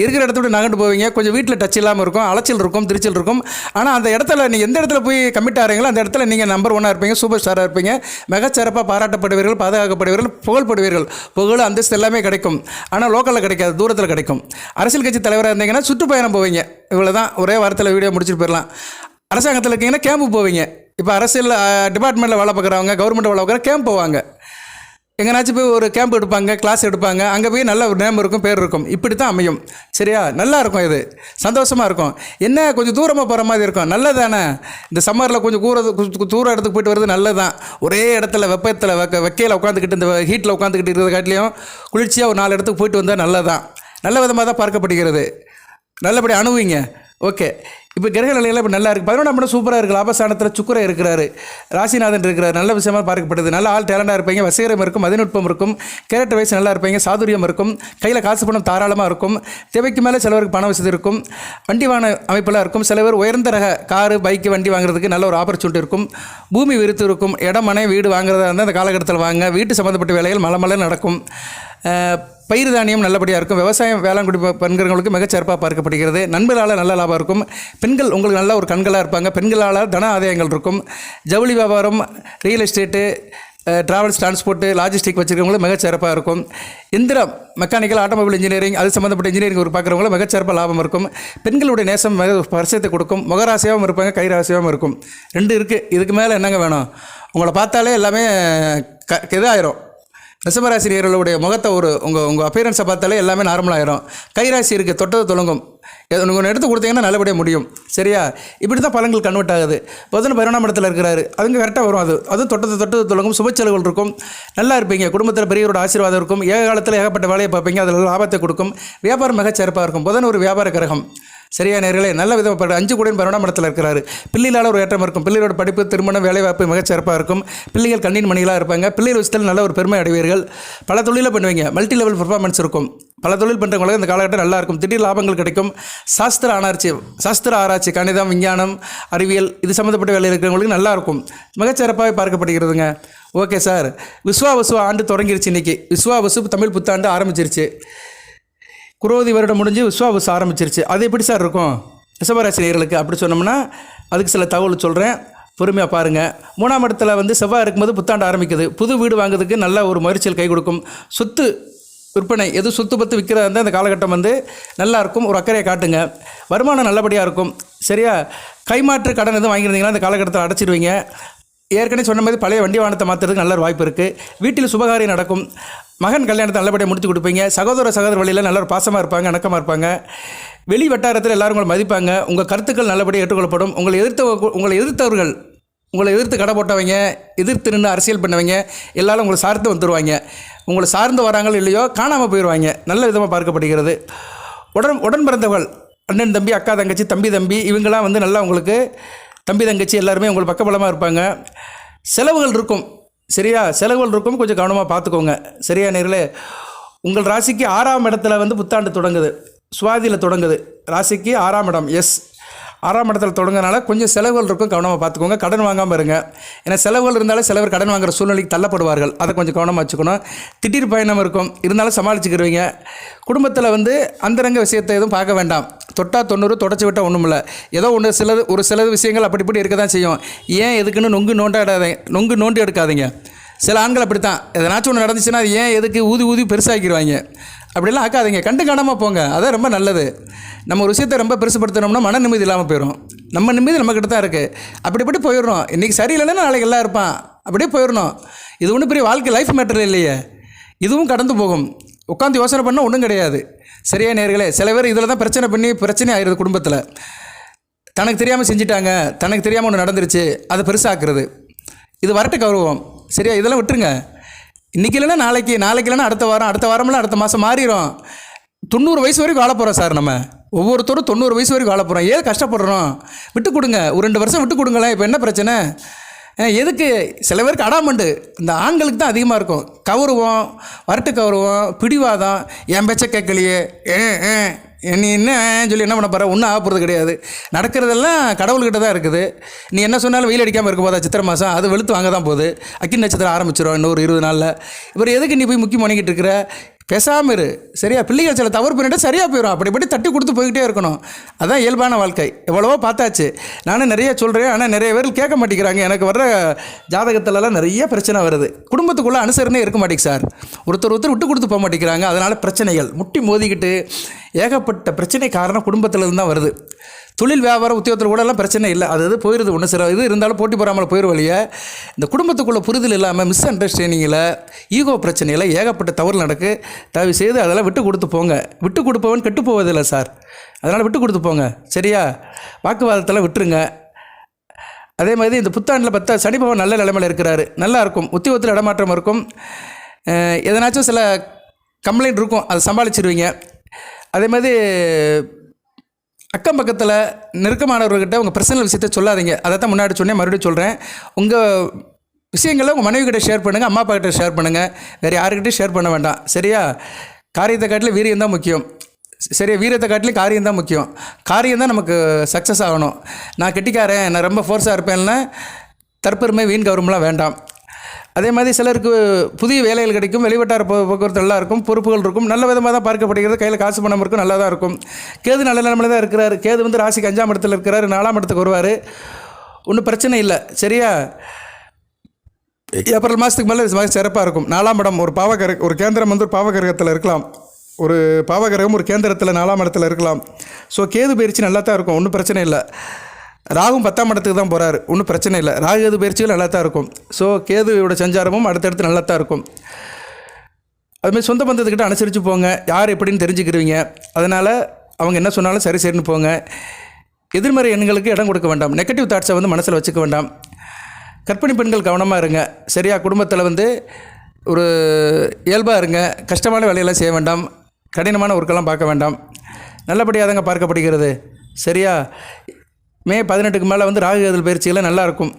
இருக்கிற இடத்த விட்டு நகண்டு போவீங்க. கொஞ்சம் வீட்டில் டச் இல்லாமல் இருக்கும் அலைச்சல் இருக்கும் திருச்சல் இருக்கும். ஆனால் அந்த இடத்துல நீங்கள் எந்த இடத்துல போய் கமிட் ஆகிறீங்களோ அந்த இடத்துல நீங்கள் நம்பர் ஒன்னாக இருப்பீங்க சூப்பர் ஸ்டாராக இருப்பீங்க. மிகச்சிறப்பாக பாராட்டப்படுவீர்கள் பாதுகாக்கப்படுவீர்கள் புகழ்படுவீர்கள். புகழ் அந்தஸ்து எல்லாமே கிடைக்கும். ஆனால் லோக்கலில் கிடைக்காது தூரத்தில் கிடைக்கும். அரசியல் கட்சி தலைவராக இருந்தீங்கன்னா சுற்றுப்பயணம் போவீங்க. இவ்வளோ தான் ஒரே வாரத்தில் வீடியோ முடிச்சுட்டு போயிடலாம் அரசாங்கத்தில் இருக்கீங்கன்னா கேம்பு போவீங்க. இப்போ அரசியல் டிபார்ட்மெண்ட்டில் வேலை பார்க்குறவங்க கவர்மெண்ட் வேலை பார்க்குற கேம்ப் போவாங்க. எங்கேனாச்சும் போய் ஒரு கேம்ப் எடுப்பாங்க கிளாஸ் எடுப்பாங்க அங்கே போய் நல்ல ஒரு நேம் இருக்கும் பேர் இருக்கும். இப்படி தான் அமையும். சரியா? நல்லா இருக்கும் இது. சந்தோஷமாக இருக்கும். என்ன கொஞ்சம் தூரமாக போகிற மாதிரி இருக்கும். நல்லதானே? இந்த சம்மரில் கொஞ்சம் கூற தூர இடத்துக்கு போயிட்டு வர்றது நல்லதான் ஒரே இடத்துல வெப்பத்தில் வெக்க வெக்கையில் உட்காந்துக்கிட்டு இந்த ஹீட்டில் உட்காந்துக்கிட்டு இருக்கிறது காட்டிலையும் குளிர்ச்சியாக ஒரு நாலு இடத்துக்கு போயிட்டு வந்தால் நல்லதான் நல்ல விதமாக தான் பார்க்கப்படுகிறது. நல்லபடி அணுவிங்க ஓகே இப்போ கிரக நிலையெல்லாம் இப்போ நல்லா இருக்குது பதினொன்றாம் இடம் சூப்பராக இருக்குது லாபஸ்தானத்தில் சுக்கரை இருக்கிறாரு. ராசிநாதன் இருக்கிறார். நல்ல விஷயமா பார்க்கப்படுது. நல்ல ஆள் டேலண்டாக இருப்பீங்க. வசீகரம் இருக்கும். மதிநுட்பம் இருக்கும். கேரக்டர் வைஸ் நல்லா இருப்பீங்க. சாதுரியம் இருக்கும். கையில் காசு பணம் தாராளமாக இருக்கும். தேவைக்கு மேலே சிலவருக்கு பண வசதி இருக்கும். வண்டி வாகன அமைப்பெல்லாம் இருக்கும். சில பேர் உயர்ந்த ரக காரு பைக்கு வண்டி வாங்குறதுக்கு நல்ல ஒரு ஆப்பர்ச்சுனிட்டி இருக்கும். பூமி விருத்து இருக்கும். இடம் மனை வீடு வாங்குறதா இருந்தால் அந்த காலகட்டத்தில் வாங்க. வீட்டு சம்மந்தப்பட்ட வேலைகள் மலை மலை நடக்கும். பயிர் தானியம் நல்லபடியாக இருக்கும். விவசாயம் வேளாண்குடி பெ- பெண்களுக்கு மிகச்சிறப்பாக பார்க்கப்படுகிறது. நண்பர்களால் நல்ல லாபம் இருக்கும். பெண்கள் உங்களுக்கு நல்ல ஒரு கண்களாக இருப்பாங்க. பெண்களால் தன ஆதாயங்கள் இருக்கும். ஜவுளி வியாபாரம் real estate travels transport logistic வச்சுருக்கவங்களும் மிகச்சிறப்பாக இருக்கும். இந்திரம் மெக்கானிக்கல் ஆட்டோமொபைல் இன்ஜினியரிங் அது சம்மந்தப்பட்ட இன்ஜினியரிங் ஒரு பார்க்குறவங்களும் மிகச்சிறப்பாக லாபம் இருக்கும். பெண்களுடைய நேசம் மிக பரிசத்தை கொடுக்கும். முகராசியாகவும் இருப்பாங்க கைராசியாகவும் இருக்கும். ரெண்டு இருக்குது இதுக்கு மேலே என்னங்க வேணும்? உங்களை பார்த்தாலே எல்லாமே க இதாயிரும் ரிஷபராசினியர்களுடைய முகத்தை ஒரு உங்கள் உங்கள் அப்பியரன்ஸை பார்த்தாலே எல்லாமே நார்மலாகிடும் கைராசி இருக்குது தொட்டது தொடங்கும். நீங்கள் ஒன்று எடுத்து கொடுத்தீங்கன்னா நல்லபடியாக முடியும். சரியா? இப்படி தான் பழங்கள் கன்வெர்ட் ஆகுது. புதன் பதினொன்றாம் இடத்துல இருக்கிறாரு. அதுங்க கரெக்டாக வரும் அது. அதுவும் தொட்டது தொட்டது தொடங்கும். சுப செலவுகள் இருக்கும். நல்லா இருப்பீங்க. குடும்பத்தில் பெரியவரோட ஆசீர்வாதம் இருக்கும். ஏக காலத்தில் ஏகப்பட்ட வேலையை பார்ப்பீங்க. அதில் லாபத்தை கொடுக்கும். வியாபாரம் மிகச்சிறப்பாக இருக்கும். புதன் ஒரு வியாபார கிரகம். சரியா நேர்களே? நல்ல விதமாக அஞ்சு கூட பன்னெண்டாம் மடத்தில் இருக்கிறாரு. பிள்ளைகளால் ஒரு ஏற்றம் இருக்கும். பிள்ளைகளோட படிப்பு திருமணம் வேலைவாய்ப்பு மிகச்சிறப்பாக இருக்கும். பிள்ளைகள் கண்ணின் மணிகளாக இருப்பாங்க. பிள்ளைகள் விஷயத்தில் நல்ல ஒரு பெருமை அடைவீர்கள். பல தொழிலை பண்ணுவீங்க. மல்டி லெவல் பர்ஃபார்மன்ஸ் இருக்கும். பல தொழில் பண்ணுறவங்களுக்கு இந்த காலகட்டம் நல்லா இருக்கும். திடீர் லாபங்கள் கிடைக்கும். சாஸ்திர ஆராய்ச்சி சாஸ்திர ஆராய்ச்சி கணிதம் விஞ்ஞானம் அறிவியல் இது சம்மந்தப்பட்ட வேலையில் இருக்கிறவங்களுக்கு நல்லா இருக்கும். மிகச்சிறப்பாக பார்க்கப்படுகிறதுங்க. Okay sir. விஸ்வா வசுவா ஆண்டு தொடங்கிருச்சு இன்னைக்கு. விஸ்வா வசு தமிழ் புத்தாண்டு ஆரம்பிச்சிருச்சு. குரோதி வருடம் முடிஞ்சு விஸ்வாபஸ் ஆரம்பிச்சிருச்சு. அது எப்படி சார் இருக்கும்? ரிஷபராசி அப்படி சொன்னோம்னா அதுக்கு சில தகவல் சொல்கிறேன் பொறுமையாக பாருங்கள் மூணாம் இடத்துல வந்து செவ்வாய் இருக்கும்போது புத்தாண்டு ஆரம்பிக்குது. புது வீடு வாங்குறதுக்கு நல்ல ஒரு முயற்சியில் கை கொடுக்கும். சொத்து விற்பனை எது சொத்து பத்து விற்கிறதா இருந்தால் அந்த காலகட்டம் வந்து நல்லா இருக்கும். ஒரு அக்கறையை காட்டுங்க. வருமானம் நல்லபடியாக இருக்கும். சரியா? கைமாற்று கடன் எதுவும் வாங்கியிருந்தீங்கன்னா அந்த காலகட்டத்தில் அடைச்சிடுவீங்க ஏற்கனவே சொன்ன மாதிரி பழைய வண்டி வாகனத்தை மாற்றுறதுக்கு நல்ல ஒரு வாய்ப்பு இருக்குது வீட்டில் சுபகாரியம் நடக்கும். மகன் கல்யாணத்தை நல்லபடியாக முடித்து கொடுப்பீங்க. சகோதர சகோதர வழியில் நல்ல ஒரு பாசமாக இருப்பாங்க அணக்கமாக இருப்பாங்க. வெளி வட்டாரத்தில் எல்லாரும் உங்களை மதிப்பாங்க. உங்கள் கருத்துக்கள் நல்லபடியாக ஏற்றுக்கொள்ளப்படும். உங்களை எதிர்த்த உங்களை எதிர்த்தவர்கள் உங்களை எதிர்த்து கடை போட்டவங்க எதிர்த்து நின்று அரசியல் பண்ணவங்க எல்லாரும் உங்களை சார்ந்து வந்துடுவாங்க உங்களை சார்ந்து வராங்களோ இல்லையோ காணாமல் போயிடுவாங்க நல்ல விதமாக பார்க்கப்படுகிறது. உடன் உடன் பிறந்தவர்கள் அண்ணன் தம்பி அக்கா தங்கச்சி தம்பி தம்பி இவங்கெல்லாம் வந்து நல்லா உங்களுக்கு தம்பி தங்கச்சி எல்லாருமே உங்களுக்கு பக்கபலமாக இருப்பாங்க. செலவுகள் இருக்கும். சரியா? செலவுகள் இருக்கும். கொஞ்சம் கவனமாக பார்த்துக்கோங்க. சரியா நேர்களே? உங்கள் ராசிக்கு ஆறாம் இடத்துல வந்து புத்தாண்டு தொடங்குது. சுவாதியில் தொடங்குது. ராசிக்கு ஆறாம் இடம். எஸ் ஆறாம் இடத்துல தொடங்கினால கொஞ்சம் செலவுகள் இருக்கும். கவனமாக பார்த்துக்கோங்க. கடன் வாங்காமல் இருங்க. ஏன்னா செலவுகள் இருந்தாலும் சில கடன் வாங்குற சூழ்நிலைக்கு தள்ளப்படுவார்கள். அதை கொஞ்சம் கவனமாக வச்சுக்கணும். திடீர் பயணம் இருக்கும். இருந்தாலும் சமாளிச்சுக்கிருவீங்க. குடும்பத்தில் வந்து அந்தரங்க விஷயத்தை எதுவும் பார்க்க வேண்டாம். தொட்டா தொண்ணூறு தொடச்சி விட்டால் ஒன்றும் இல்லை ஏதோ ஒன்று சிலது ஒரு சில விஷயங்கள் அப்படி இப்படி இருக்க தான் செய்யும். ஏன் எதுக்குன்னு நொங்கு நோண்டாடாதீங்க நொங்கு நோண்டி எடுக்காதீங்க. சில ஆண்கள் அப்படி தான் எதனாச்சும் ஒன்று நடந்துச்சுன்னா அது ஏன் எதுக்கு ஊதி ஊதி பெருசாக்கிடுவாங்க அப்படிலாம் ஆக்காதீங்க. கண்டு காணாமல் போங்க. அதான் ரொம்ப நல்லது. நம்ம ஒரு விஷயத்தை ரொம்ப பெருசுப்படுத்தினோம்னா மன நிம்மதி இல்லாமல் போயிடும் நம்ம நிம்மதி நம்மக்கிட்ட தான் இருக்குது அப்படி இப்படி போயிடணும் இன்றைக்கி சரியில்லைன்னா நாளைக்கு எல்லாம் இருப்பான். அப்படியே போயிடணும். இது ஒன்றும் பெரிய வாழ்க்கை லைஃப் மேட்டர் இல்லையே. இதுவும் கடந்து போகும். உட்காந்து யோசனை பண்ணால் ஒன்றும் கிடையாது. சரியா நேர்களே சில பேர் இதில் தான் பிரச்சனை பண்ணி பிரச்சனை ஆயிடுது குடும்பத்தில். தனக்கு தெரியாமல் செஞ்சிட்டாங்க தனக்கு தெரியாமல் ஒன்று நடந்துருச்சு அதை பெருசாக்குறது. இது வரட்டு கௌரவம். சரியா இதெல்லாம் விட்டுருங்க. இன்றைக்கி இல்லைன்னா நாளைக்கு நாளைக்கு இல்லைன்னா அடுத்த வாரம் அடுத்த வாரம்லாம் அடுத்த மாதம் மாறிடும் தொண்ணூறு வயசு வரைக்கும் வாழ போகிறோம் சார் நம்ம. ஒவ்வொருத்தரும் தொண்ணூறு வயசு வரைக்கும் வாழ போகிறோம் ஏன் கஷ்டப்படுறோம்? விட்டு கொடுங்க. ஒரு ரெண்டு வருஷம் விட்டு கொடுங்களேன். இப்போ என்ன பிரச்சனை? எதுக்கு? சில பேருக்கு அடாமண்டு. இந்த ஆண்களுக்கு தான் அதிகமாக இருக்கும். கௌரவம் வரட்டு கௌரவம் பிடிவாதம். என் பேச்ச கேட்கலையே. ஏ ஏ நீ என்ன சொல்லி என்ன பண்ண போகிற ஒன்றும் ஆக போகிறது கிடையாது. நடக்கிறதெல்லாம் கடவுள்கிட்ட தான் இருக்குது. நீ என்ன சொன்னாலும் வெயில் அடிக்காமல் இருக்க போதா? சித்திரை மாதம் அது வெளுத்து வாங்க தான் போகுது. அக்கின் நட்சத்திரம் ஆரம்பிச்சிடும் இன்னொரு இருபது நாளில். இவர் எதுக்கு நீ போய் முக்கியம் பண்ணிக்கிட்டு இருக்கிற? பேசாமல் இரு. சரியா? பிள்ளைகள் சில தவறு பண்ணிட்டு சரியாக போயிடும் அப்படிப்படி தட்டி கொடுத்து போய்கிட்டே இருக்கணும். அதான் இயல்பான வாழ்க்கை. எவ்வளவோ பார்த்தாச்சு. நானும் நிறைய சொல்கிறேன் ஆனால் நிறைய பேர் கேட்க மாட்டேங்கிறாங்க. எனக்கு வர்ற ஜாதகத்திலலாம் நிறைய பிரச்சனை வருது. குடும்பத்துக்குள்ளே அனுசரணே இருக்க மாட்டேங்க சார். ஒருத்தர் ஒருத்தர் விட்டு கொடுத்து போக மாட்டேங்கிறாங்க. அதனால் பிரச்சனைகள். முட்டி மோதிக்கிட்டு ஏகப்பட்ட பிரச்சனை காரணம் குடும்பத்திலேருந்து தான் வருது. தொழில் வியாபாரம் உத்தியோகத்தில் கூட எல்லாம் பிரச்சனை இல்லை. அது இது போயிடுது ஒன்று சில இது இருந்தாலும் போட்டி போகாமல் போயிடும் வழியே. இந்த குடும்பத்துக்குள்ள புரிதல் இல்லாமல் மிஸ் அண்டர்ஸ்டாண்டிங்கில் ஈகோ பிரச்சனையில் ஏகப்பட்ட தவறு நடக்கு. தயவு செய்து அதெல்லாம் விட்டு கொடுத்து போங்க. விட்டு கொடுப்பவன் கெட்டு போவதில்லை சார். அதனால் விட்டு கொடுத்து போங்க. சரியா? வாக்குவாதத்தெல்லாம் விட்டுருங்க. அதே மாதிரி இந்த புத்தாண்டில் பார்த்தா சனி பகவான் நல்ல நிலைமையில் இருக்கிறாரு. நல்லா இருக்கும். உத்தியோகத்தில் இடமாற்றம் இருக்கும். எதனாச்சும் சில கம்ப்ளைண்ட் இருக்கும். அதை சமாளிச்சிருவீங்க. அதே மாதிரி அக்கம் பக்கத்தில் நெருக்கமானவர்கிட்ட உங்கள் பர்சனல் விஷயத்த சொல்லாதீங்க. அதை தான் முன்னாடி சொன்னேன் மறுபடியும் சொல்கிறேன் உங்கள் விஷயங்களை உங்கள் மனைவி கிட்ட ஷேர் பண்ணுங்கள் அம்மா அப்பா கிட்ட ஷேர் பண்ணுங்கள் வேறு யாருக்கிட்டையும் ஷேர் பண்ண வேண்டாம். சரியா? காரியத்தை காட்டிலும் வீரியம் தான் முக்கியம். சரியா? வீரத்தை காட்டிலும் காரியம் தான் முக்கியம். காரியம் தான் நமக்கு சக்ஸஸ் ஆகணும். நான் கெட்டிக்காரன் நான் ரொம்ப ஃபோர்ஸாக இருப்பேன்னா தற்பெருமை வீண் கௌரவம்லாம் வேண்டாம். அதே மாதிரி சிலருக்கு புதிய வேலைகள் கிடைக்கும் வெளிவட்டார போக்குவரத்து நல்லா இருக்கும் பொறுப்புகள் இருக்கும் நல்ல விதமாக தான் பார்க்கப்படுகிறது கையில் காசு பணம் இருக்கும் நல்லா தான் இருக்கும். கேது நல்ல நிலமையில தான் இருக்கிறாரு. கேது வந்து ராசிக்கு அஞ்சாம் இடத்துல இருக்கிறாரு நாலாம் இடத்துக்கு வருவார். ஒன்றும் பிரச்சனை இல்லை. சரியா? ஏப்ரல் மாதத்துக்கு மேலே இது சிறப்பாக இருக்கும். நாலாம் இடம் ஒரு பாவகர ஒரு கேந்திரம் வந்து ஒரு பாவகிரகத்தில் இருக்கலாம். ஒரு பாவகிரகம் ஒரு கேந்திரத்தில் நாலாம் இடத்துல இருக்கலாம். ஸோ கேது பயிற்சி நல்லா தான் இருக்கும். ஒன்றும் பிரச்சனை இல்லை. ராகும் பத்தாம் இடத்துக்கு தான் போகிறாரு ஒன்றும் பிரச்சனை இல்லை. ராகு கேது பயிற்சிகள் நல்லா தான் இருக்கும். ஸோ கேதுவோட சஞ்சாரமும் அடுத்தடுத்து நல்லா தான் இருக்கும். அதுமாதிரி சொந்த பந்தத்துக்கிட்ட அனுசரித்து போங்க. யார் எப்படின்னு தெரிஞ்சுக்கிருவீங்க அதனால் அவங்க என்ன சொன்னாலும் சரி சரின்னு போங்க. எதிர்மறை எண்களுக்கு இடம் கொடுக்க வேண்டாம். நெகட்டிவ் தாட்ஸை வந்து மனசில் வச்சுக்க வேண்டாம். கற்பிணி பெண்கள் கவனமாக இருங்க. சரியா குடும்பத்தில் வந்து ஒரு இயல்பாக இருங்க. கஷ்டமான வேலையெல்லாம் செய்ய வேண்டாம். கடினமான ஒர்க்கெல்லாம் பார்க்க வேண்டாம். நல்லபடியாக தாங்க பார்க்கப்படுகிறது. சரியா? மே பதினெட்டுக்கு மேலே வந்து ராகுகேதல் பயிற்சிகள்லாம் நல்லா இருக்கும்.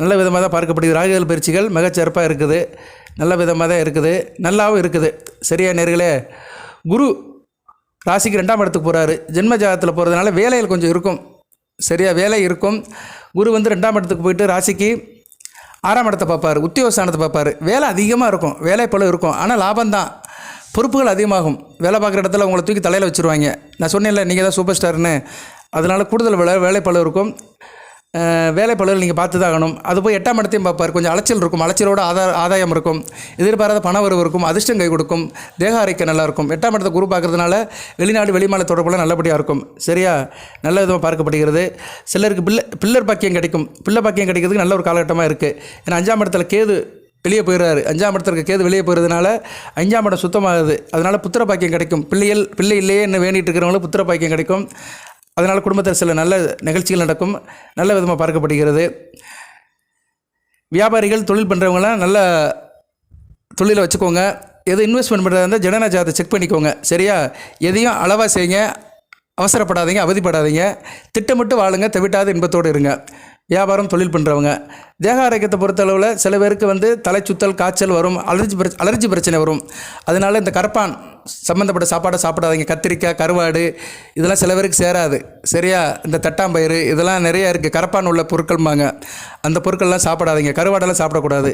நல்ல விதமாக தான் பார்க்கப்படுகிறது ராகுகேதல் பயிற்சிகள் மிகச்சிறப்பாக இருக்குது. நல்ல விதமாக தான் இருக்குது. நல்லாவும் இருக்குது. சரியா நேர்களே குரு ராசிக்கு ரெண்டாம் இடத்துக்கு போகிறாரு ஜென்ம ஜாதகத்தில் போகிறதுனால வேலையில் கொஞ்சம் இருக்கும். சரியா வேலை இருக்கும். குரு வந்து ரெண்டாம் இடத்துக்கு போயிட்டு ராசிக்கு ஆறாம் இடத்தை பார்ப்பார். உத்தியோகஸ்தானத்தை பார்ப்பார். வேலை அதிகமாக இருக்கும். வேலை போல இருக்கும். ஆனால் லாபம்தான் பொறுப்புகள் அதிகமாகும். வேலை பார்க்குற இடத்துல உங்களை தூக்கி தலையில் வச்சுருவாங்க. நான் சொன்னேன்ல நீங்கள் தான் சூப்பர் ஸ்டார்னு அதனால் கூடுதல் வேலை வேலைப்பளு இருக்கும். அஹ் நீங்கள் பார்த்து தான் ஆகணும் அது போய் எட்டாம் இடத்தையும் பார்ப்பார். கொஞ்சம் அலைச்சல் இருக்கும். அலைச்சலோட ஆதா ஆதாயம் இருக்கும். எதிர்பாராத பண வரவு இருக்கும். அதிர்ஷ்டம் கை கொடுக்கும். தேக ஆரோக்கிய நல்லா இருக்கும். எட்டாம் இடத்தை குரு பார்க்கறதுனால வெளிநாடு வெளிமாநில தொடர்புலாம் நல்லபடியாக இருக்கும். சரியா? நல்ல விதமாக பார்க்கப்படுகிறது. சிலருக்கு பிள்ளை பில்லர் பாக்கியம் கிடைக்கும். பிள்ளை பாக்கியம் கிடைக்கிறதுக்கு நல்ல ஒரு காலகட்டமாக இருக்குது ஏன்னா அஞ்சாம் இடத்துல கேது வெளியே போயிடுறாரு அஞ்சாம் இடத்துல இருக்க கேது வெளியே போயிடுறதுனால அஞ்சாம் இடம் சுத்தமாகுது. அதனால் புத்திர பாக்கியம் கிடைக்கும். பிள்ளைகள் பிள்ளை இல்லையே என்ன வேண்டிகிட்டு இருக்கிறவங்களுக்கு புத்திர பாக்கியம் கிடைக்கும். அதனால் குடும்பத்தில் சில நல்ல நிகழ்ச்சிகள் நடக்கும் நல்ல விதமாக பார்க்கப்படுகிறது. வியாபாரிகள் தொழில் பண்ணுறவங்களாம் நல்ல தொழிலை வச்சுக்கோங்க. எது இன்வெஸ்ட்மெண்ட் பண்ணுறதா இருந்தால் ஜனன ஜாதத்தை செக் பண்ணிக்கோங்க. சரியா? எதையும் அளவாக செய்யுங்க. அவசரப்படாதீங்க அவதிப்படாதீங்க. திட்டமிட்டு வாழுங்க தவிட்டாத இன்பத்தோடு இருங்க. வியாபாரம் தொழில் பண்ணுறவங்க தேக ஆரோக்கியத்தை பொறுத்தளவில் சில பேருக்கு வந்து தலை சுத்தல் காய்ச்சல் வரும் அலர்ஜி பிர அலர்ஜி பிரச்சனை வரும். அதனால் இந்த கரப்பான் சம்மந்தப்பட்ட சாப்பாடை சாப்பிடாதீங்க. கத்திரிக்காய் கருவாடு இதெல்லாம் சில பேருக்கு சேராது. சரியா? இந்த தட்டாம்பயிறு இதெல்லாம் நிறையா இருக்குது கரப்பான் உள்ள பொருட்கள்பாங்க அந்த பொருட்கள்லாம் சாப்பிடாதீங்க. கருவாடெல்லாம் சாப்பிடக்கூடாது.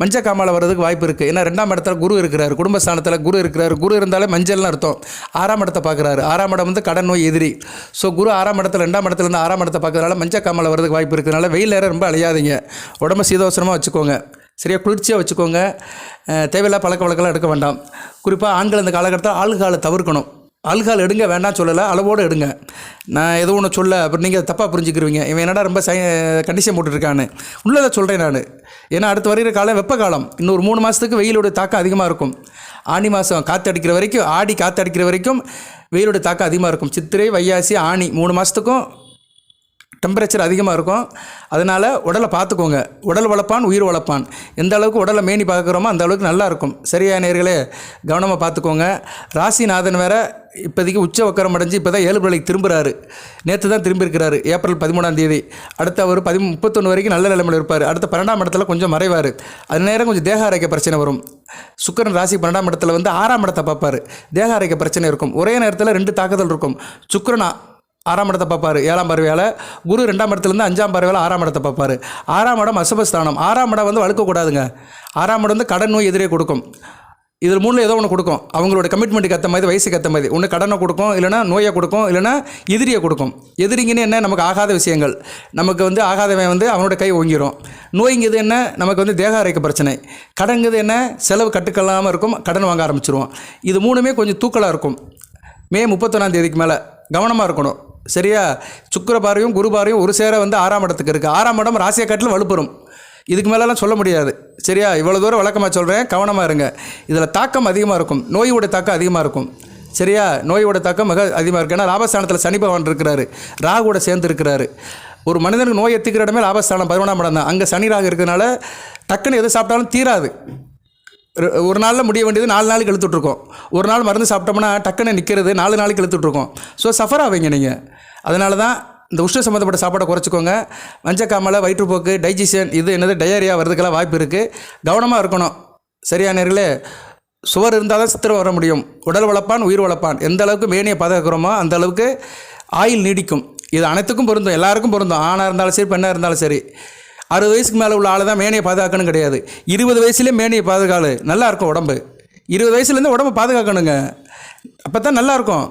மஞ்சள் காமாலை வர்றதுக்கு வாய்ப்பு இருக்குது ஏன்னா ரெண்டாம் இடத்துல குரு இருக்கிறார். குடும்பஸ்தானத்தில் குரு இருக்கிறார். குரு இருந்தாலே மஞ்சள்னு அர்த்தம். ஆறாம் இடத்தை பார்க்குறாரு. ஆறாம் இடம் வந்து கடன் நோய் எதிரி. ஸோ குரு ஆறாம் இடத்துல ரெண்டாம் இடத்துல இருந்து ஆறாம் இடத்தை பார்க்கறதுனால மஞ்சள் காமாலை வர்றதுக்கு வாய்ப்பு இருக்கிறதுனால வெயில் நேரம் ரொம்ப அழியாதீங்க உடம்ப சீதோசனமாக வச்சுக்கோங்க. சரியாக குளிர்ச்சியாக வச்சுக்கோங்க. தேவையில்லா பழக்க வழக்கெல்லாம் எடுக்க வேண்டாம். குறிப்பாக ஆண்கள் இந்த காலகட்டத்தில் ஆளுகாலை தவிர்க்கணும். ஆள்கால் எடுங்க வேண்டாம் சொல்லலை அளவோடு எடுங்க. நான் எதுவும் ஒன்று சொல்ல அப்புறம் நீங்கள் தப்பாக புரிஞ்சுக்கிருவீங்க. இவன் என்னடா ரொம்ப சை கண்டிஷன் போட்டுருக்கான்னு உள்ளதை சொல்கிறேன் நான். ஏன்னா அடுத்து வருகிற காலம் வெப்ப காலம் இன்னொரு மூணு மாதத்துக்கு வெயிலோட தாக்கம் அதிகமாக இருக்கும். ஆனி மாதம் காற்று அடிக்கிற வரைக்கும் ஆடி காற்று அடிக்கிற வரைக்கும் வெயிலோட தாக்கம் அதிகமாக இருக்கும். சித்திரை வையாசி ஆணி மூணு மாதத்துக்கும் டெம்பரேச்சர் அதிகமாக இருக்கும். அதனால் உடலை பார்த்துக்கோங்க. உடல் வளர்ப்பான் உயிர் வளர்ப்பான் எந்த அளவுக்கு உடலை மேனி பார்க்குறோமோ அந்த அளவுக்கு நல்லாயிருக்கும் சரியான சரியா நேர்களே? கவனமாக பார்த்துக்கோங்க. ராசிநாதன் வேற இப்போதைக்கு உச்ச வக்கரம் அடைஞ்சு இப்போ தான் ஏழு பிள்ளைக்கு திரும்புகிறாரு நேற்று தான் திரும்பியிருக்கிறாரு. ஏப்ரல் பதிமூணாம் தேதி. அடுத்த அவர் பதி முப்பத்தொன்று வரைக்கும் நல்ல நிலைமையில் இருப்பார். அடுத்த பன்னெண்டாம் இடத்துல கொஞ்சம் மறைவார். அது நேரம் கொஞ்சம் தேக ஆரோக்கிய பிரச்சனை வரும். சுக்கரன் ராசி பன்னெண்டாம் இடத்துல வந்து ஆறாம் இடத்தை பார்ப்பார். தேக ஆரோக்கிய பிரச்சனை இருக்கும். ஒரே நேரத்தில் ரெண்டு தாக்குதல் இருக்கும். சுக்கரனா ஆறாம் இடத்தை பார்ப்பார். ஏழாம் பறவையால் குரு ரெண்டாம் இடத்துலேருந்து அஞ்சாம் பறவையால் ஆறாம் இடத்தை பார்ப்பார். ஆறாம் இடம் அசுபஸ்தானம் ஆறாம் இடம் வந்து வழுக்கக்கூடாதுங்க ஆறாம் இடம் வந்து கடன் நோய் எதிரே கொடுக்கும். இதில் மூணில் ஏதோ ஒன்று கொடுக்கும். அவங்களோட கமிட்மெண்ட்டுக்கு ஏற்ற மாதிரி வயசுக்கு ஏற்ற மாதிரி. ஒன்று கடனை கொடுக்கும் இல்லைனா நோயை கொடுக்கும் இல்லைனா எதிரியை கொடுக்கும். எதிரிங்கன்னு என்ன? நமக்கு ஆகாத விஷயங்கள். நமக்கு வந்து ஆகாதவன் வந்து அவனோட கை ஓங்கிரும். நோய்ங்கிறது என்ன? நமக்கு வந்து தேக அரைக்க பிரச்சனை. கடன்கிறது என்ன? செலவு கட்டுக்கல்லாமல் இருக்கும். கடன் வாங்க ஆரம்பிச்சிருவோம். இது மூணுமே கொஞ்சம் தூக்கலாக இருக்கும். மே முப்பத்தொன்னாம் தேதிக்கு மேலே கவனமாக இருக்கணும். சரியா? சுக்கிர பார்வையும் குரு பார்வையும் ஒரு சேர வந்து ஆறாம் இடத்துக்கு இருக்குது ஆறாம் இடம் ராசியை காட்டில் வலுப்பெறும். இதுக்கு மேலெலாம் சொல்ல முடியாது. சரியா? இவ்வளோ தூரம் வழக்கமாக சொல்கிறேன் கவனமாக இருங்க. இதில் தாக்கம் அதிகமாக இருக்கும். நோயோட தாக்கம் அதிகமாக இருக்கும். சரியா? நோயோட தாக்கம் மிக அதிகமாக இருக்குது ஏன்னா லாபஸ்தானத்தில் சனி பகவான் இருக்கிறாரு. ராகுவோட சேர்ந்து இருக்கிறாரு. ஒரு மனிதனுக்கு நோய் எத்திக்கிற இடமே லாபஸ்தானம் பதினொன்றாம் இடம் தான். அங்கே சனி ராகு இருக்கிறதுனால டக்குன்னு எது சாப்பிட்டாலும் தீராது. ஒரு- ஒரு நாளில் முடிய வேண்டியது நாலு நாளைக்கு இழுத்துட்ருக்கோம் ஒரு நாள் மருந்து சாப்பிட்டோம்னா டக்குன்னு நிற்கிறது நாலு நாளைக்கு இழுத்துட்ருக்கோம் ஸோ சஃபர் ஆவீங்க நீங்கள் அதனால தான் இந்த உஷ்ண சம்மந்தப்பட்ட சாப்பாடை குறைச்சிக்கோங்க. மஞ்சக்காமலை வயிற்றுப்போக்கு டைஜஷன் இது என்னது டயரியா வர்றதுக்கெல்லாம் வாய்ப்பு இருக்குது கவனமாக இருக்கணும். சரியா நேர்களே? சுவர் இருந்தால் தான் சித்திரம் வர முடியும். உடல் வளர்ப்பான் உயிர் வளர்ப்பான் எந்த அளவுக்கு மேனியை பாதுகாக்கிறோமோ அந்த அளவுக்கு ஆயில் நீடிக்கும். இது அனைத்துக்கும் பொருந்தும். எல்லாருக்கும் பொருந்தும். ஆணாக இருந்தாலும் சரி பெண்ணாக இருந்தாலும் சரி. அறுபது வயசுக்கு மேலே உள்ள ஆளை தான் மேனியை பாதுகாக்கணும் கிடையாது. இருபது வயசுலேயே மேனியை பாதுகாலு நல்லா இருக்கும் உடம்பு. இருபது வயசுலேருந்து உடம்பை பாதுகாக்கணுங்க. அப்போ தான் நல்லாயிருக்கும்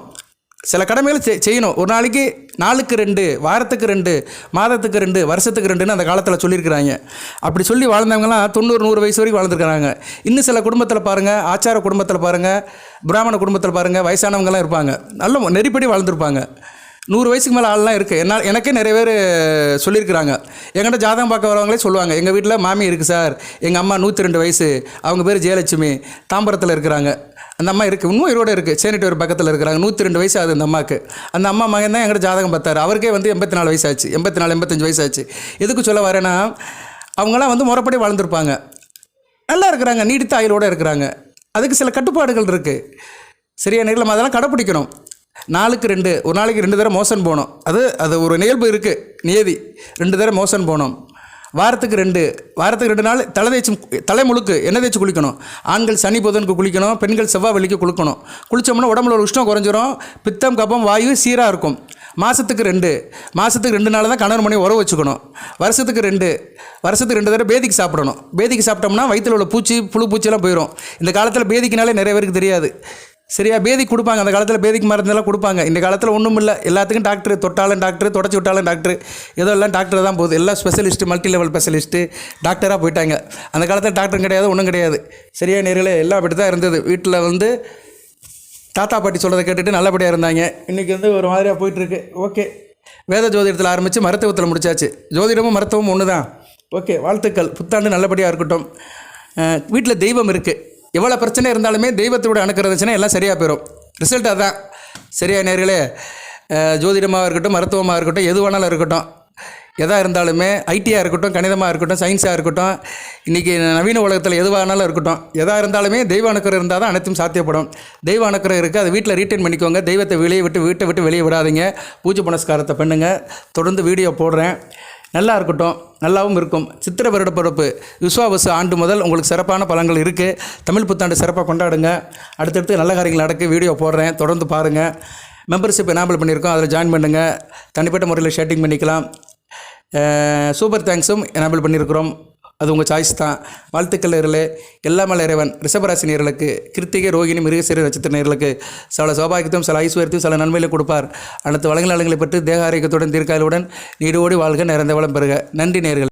சில கடமைகள் செய்- செய்யணும். ஒரு நாளைக்கு நாளுக்கு ரெண்டு வாரத்துக்கு ரெண்டு மாதத்துக்கு ரெண்டு வருஷத்துக்கு ரெண்டுன்னு அந்த காலத்தில் சொல்லியிருக்கிறாங்க. அப்படி சொல்லி வாழ்ந்தவங்களாம் தொண்ணூறு நூறு வயசு வரைக்கும் வாழ்ந்துருக்காங்க இன்னும் சில குடும்பத்தில் பாருங்கள் ஆச்சார குடும்பத்தில் பாருங்கள் பிராமண குடும்பத்தில் பாருங்கள் வயசானவங்கலாம் இருப்பாங்க. நல்ல நெறிப்படி வாழ்ந்துருப்பாங்க. நூறு வயசுக்கு மேலே ஆள்லாம் இருக்குது என்ன எனக்கே நிறைய பேர் சொல்லியிருக்கிறாங்க. எங்கிட்ட ஜாதகம் பார்க்க வரவங்களே சொல்லுவாங்க. எங்கள் வீட்டில் மாமி இருக்குது சார். எங்கள் அம்மா நூற்றி ரெண்டு வயசு. அவங்க பேர் ஜெயலட்சுமி. தாம்பரத்தில் இருக்கிறாங்க. அந்த அம்மா இருக்குது இன்னும் உயிரோட இருக்குது சேனிட்டோர் பக்கத்தில் இருக்கிறாங்க. நூற்றி ரெண்டு வயசு ஆகுது அந்த அம்மாவுக்கு அந்த அம்மா மகன் தான் எங்கிட்ட ஜாதகம் பார்த்தாரு. அவருக்கே வந்து எண்பத்தி நாலு வயசாச்சு. எண்பத்தி நாலு எண்பத்தஞ்சு வயசாச்சு. எதுக்கு சொல்ல வரேன்னா அவங்களாம் வந்து முறைப்படி வாழ்ந்துருப்பாங்க. நல்லா இருக்கிறாங்க. நீடித்த ஆயுளோடு இருக்கிறாங்க. அதுக்கு சில கட்டுப்பாடுகள் இருக்குது சரியா நேரில் அதெல்லாம் கடைப்பிடிக்கணும். நாளுக்கு ரெண்டு ஒரு நாளைக்கு ரெண்டு தடவை மோசன் போகணும் அது அது ஒரு நிகழ்வு இருக்குது நியதி. ரெண்டு தடவை மோசன் போகணும் வாரத்துக்கு ரெண்டு வாரத்துக்கு ரெண்டு நாள் தலை தேய்ச்சி தலை முழுக்கு எண்ணெய் தேய்ச்சி குளிக்கணும். ஆண்கள் சனி புதனுக்கு குளிக்கணும் பெண்கள் செவ்வாய் வெள்ளிக்கு குளிக்கணும். குளித்தோம்னா உடம்புல ஒரு உஷ்ணம் குறைஞ்சிரும் பித்தம் கபம் வாயு சீராக இருக்கும். மாதத்துக்கு ரெண்டு மாதத்துக்கு ரெண்டு நாள் தான் கணவர் மணி உறவு வச்சுக்கணும். வருஷத்துக்கு ரெண்டு வருஷத்துக்கு ரெண்டு தடவை பேதிக்கு சாப்பிடணும். பேதிக்கு சாப்பிட்டோம்னா வயிற்றில் உள்ள பூச்சி புழு பூச்சியெல்லாம் போயிடும் இந்த காலத்தில் பேதிக்குனாலே நிறைய பேருக்கு தெரியாது. சரியா பேதிக்கு கொடுப்பாங்க. அந்த காலத்தில் பேதிக்கு மருந்தெல்லாம் கொடுப்பாங்க. இந்த காலத்தில் ஒன்றும் இல்லை. எல்லாத்துக்கும் டாக்டர் தொட்டாலும் டாக்டர் தொடச்சி விட்டாலும் டாக்டர் ஏதோ எல்லாம் டாக்டர் தான் போகுது. எல்லாம் ஸ்பெஷலிஸ்ட்டு மல்டி லெவல் ஸ்பெஷலிஸ்ட்டு டாக்டராக போயிட்டாங்க. அந்த காலத்தில் டாக்டரும் கிடையாது ஒன்றும் கிடையாது. சரியா நேரில் எல்லாம் அப்படி தான் இருந்தது. வீட்டில் வந்து தாத்தா பாட்டி சொல்கிறத கேட்டுட்டு நல்லபடியாக இருந்தாங்க. இன்றைக்கி வந்து ஒரு மாதிரியாக போயிட்டுருக்கு. ஓகே. வேத ஜோதிடத்தில் ஆரம்பித்து மருத்துவத்தில் முடிச்சாச்சு. ஜோதிடமும் மருத்துவமும் ஒன்று தான் ஓகே. வாழ்த்துக்கள். புத்தாண்டு நல்லபடியாக இருக்கட்டும். வீட்டில் தெய்வம் இருக்குது எவ்வளோ பிரச்சனை இருந்தாலுமே தெய்வத்தோட அணுக்கிறதுச்சுன்னா எல்லாம் சரியாக போயிடும் ரிசல்ட் அதுதான் சரியா நேர்களே ஜோதிடமாக இருக்கட்டும் மருத்துவமாக இருக்கட்டும் எது வேணாலும் இருக்கட்டும். எதாக இருந்தாலுமே ஐடியாக இருக்கட்டும் கணிதமாக இருக்கட்டும் சயின்ஸாக இருக்கட்டும் இன்றைக்கி நவீன உலகத்தில் எதுவாக வேணாலும் இருக்கட்டும். எதாக இருந்தாலுமே தெய்வ அணுக்கரம் இருந்தால் தான் அனைத்தும் சாத்தியப்படும். தெய்வ அணுக்கரம் இருக்குது அதை வீட்டில் ரீட்டைன் பண்ணிக்கோங்க. தெய்வத்தை வெளியே விட்டு வீட்டை விட்டு வெளியே விடாதீங்க. பூஜை புனஸ்காரத்தை பண்ணுங்கள் தொடர்ந்து வீடியோ போடுறேன். நல்லா இருக்கட்டும் நல்லாவும் இருக்கும். சித்திர வருட பிறப்பு விஸ்வாவசு ஆண்டு முதல் உங்களுக்கு சிறப்பான பலன்கள் இருக்குது தமிழ் புத்தாண்டு சிறப்பாக கொண்டாடுங்க. அடுத்தடுத்து நல்ல காரியங்கள் நடக்கு வீடியோ போடுறேன் தொடர்ந்து பாருங்கள் மெம்பர்ஷிப் எனாபிள் பண்ணியிருக்கோம் அதில் ஜாயின் பண்ணுங்கள் தனிப்பட்ட முறையில் ஷேட்டிங் பண்ணிக்கலாம். சூப்பர் தேங்க்ஸும் எனாபிள் பண்ணியிருக்கிறோம். அது உங்கள் சாய்ஸ் தான். வாழ்த்துக்கள் நேர்களே. எல்லாமல் இறைவன் ரிஷபராசி நேர்களுக்கு கிருத்திகை ரோகிணி மிருகசீர நட்சத்திர நேர்களுக்கு சில சௌபாகியத்தையும் சில ஐஸ்வர்யத்தையும் சில நன்மையிலும் கொடுப்பார். அனைத்து வளங்கள் நலங்களை பெற்று தேக ஆரோக்கியத்துடன் தீர்க்காயலுடன் நீடோடி வாழ்க நிறைந்த வளம் பெறுக. நன்றி நேர்கள்.